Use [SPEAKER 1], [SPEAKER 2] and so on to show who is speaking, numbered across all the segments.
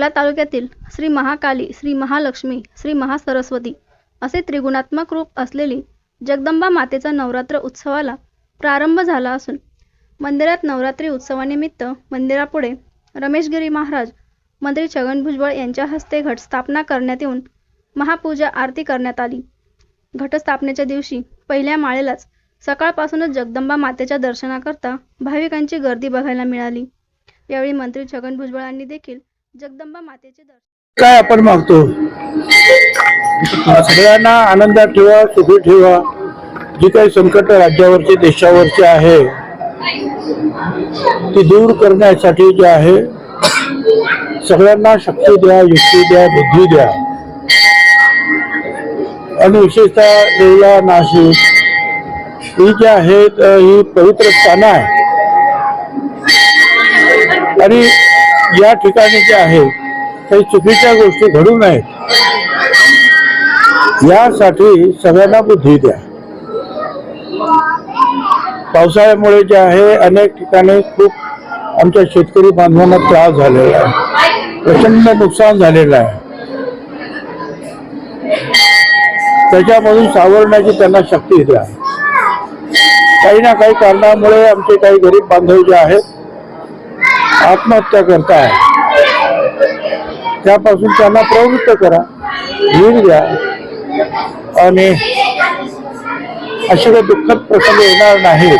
[SPEAKER 1] येवला तालुक्यातील श्री महाकाली श्री महालक्ष्मी श्री महासरस्वती असे त्रिगुणात्मक रूप असलेली जगदंबा मातेचा नवरात्र उत्सवाला प्रारंभ झाला असून मंदिरात नवरात्री उत्सवानिमित्त मंदिरापुढे रमेशगिरी महाराज मंत्री छगन भुजबळ यांच्या हस्ते घटस्थापना करण्यात येऊन महापूजा आरती करण्यात आली. घटस्थापनेच्या दिवशी पहिल्या माळेलाच सकाळपासूनच जगदंबा मातेच्या दर्शनाकरता भाविकांची गर्दी बघायला मिळाली. यावेळी मंत्री छगन भुजबळांनी देखील जगदंबा मातेचे दर्शन.
[SPEAKER 2] काय आपण मागतो? सगळ्यांना आनंदात ठेवा सुखी ठेवा. जी काही संकट राज्यावरची देशावरची आहे ती दूर करण्यासाठी जे आहे सगळ्यांना शक्ती द्या युक्ती द्या बुद्धी द्या. आणि विशेषतः देवला नाशिक ही जी आहेत ही पवित्र स्थानं आहे. आणि या ठिकाणी जे आहे काही चुकीच्या गोष्टी घडू नयेत. यासाठी सगळ्यांना बुद्धी द्या. पावसाळ्यामुळे जे आहे अनेक ठिकाणी खूप आमच्या शेतकरी बांधवांना त्रास झालेला आहे. प्रचंड नुकसान झालेलं आहे. त्याच्यामधून सावरण्याची त्यांना शक्ती द्या. काही ना काही कारणामुळे आमचे काही गरीब बांधव जे आहेत आत्महत्या करताय त्यापासून त्यांना प्रवृत्त करा धीर द्या आणि असे काही दुःखद प्रसंग येणार नाहीत.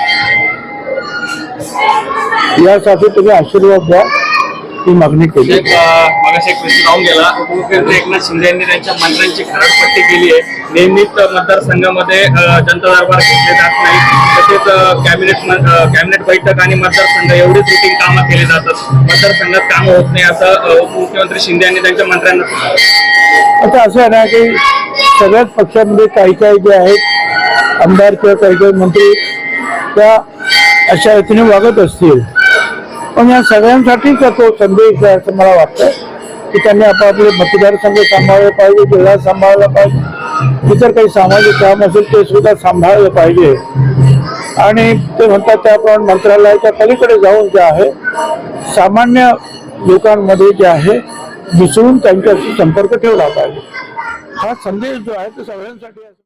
[SPEAKER 2] यासाठी तुम्ही आशीर्वाद द्या ही मागणी केली.
[SPEAKER 3] मगाशी एक प्रश्न राहून गेला. उपमुख्यमंत्री एकनाथ शिंदे यांनी त्यांच्या मंत्र्यांची खरडपट्टी केली आहे. नेहमीच मतदारसंघामध्ये जनता दरबार घेतले जात नाही. तसेच कॅबिनेट मं- कॅबिनेट बैठक आणि मतदारसंघ एवढीच रुटीन कामं केली जातात. मतदारसंघात कामं होत नाही असं उपमुख्यमंत्री शिंदे यांनी त्यांच्या मंत्र्यांना
[SPEAKER 2] आता असं आहे ना की सगळ्याच पक्षांमध्ये काही काही जे आहेत आमदार किंवा काही काही मंत्री त्या अशा रीतीने वागत असतील. पण या सगळ्यांसाठीच तो संदेश आहे असं मला वाटतं की त्यांनी आपापले मतदारसंघ सांभाळले पाहिजे जिल्हा सांभाळला पाहिजे. इतर काही सामाजिक काम असेल ते सुद्धा सांभाळलं पाहिजे. आणि ते म्हणतात त्याप्रमाणे मंत्रालयाच्या पलीकडे जाऊन जे आहे सामान्य लोकांमध्ये जे आहे मिसळून त्यांच्याशी संपर्क ठेवला पाहिजे. हा संदेश जो आहे तो सगळ्यांसाठी आहे.